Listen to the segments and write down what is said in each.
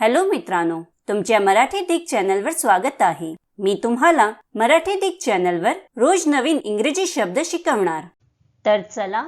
Hello मित्रांनो तुमच्या मराठी दिग चॅनलवर स्वागत आहे. मी तुम्हाला मराठी दिग चॅनलवर रोज नवीन इंग्रजी शब्द शिकवणार. तर चला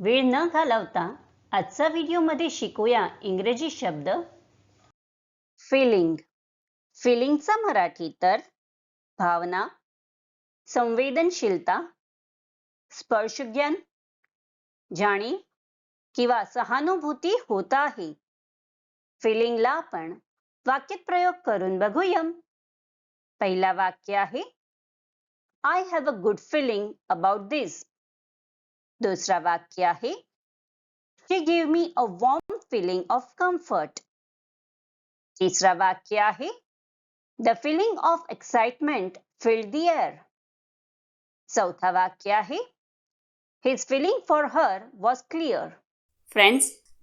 वेळ न घालवता आजचा व्हिडिओमध्ये शिकूया इंग्रजी शब्द फिलिंग फिलिंगचा मराठी तर भावना संवेदनशीलता स्पर्शज्ञान जाणीव किंवा सहानुभूती होत आहे. फिलिंगला आपण वाक्यात प्रयोग करून बघूया. पहिला वाक्य आहे I have a good feeling about this दुसरा वाक्य आहे she give me a warm feeling of comfort तिसरा वाक्य आहे the feeling of excitement filled the air चौथा वाक्य आहे his feeling for her was clear friends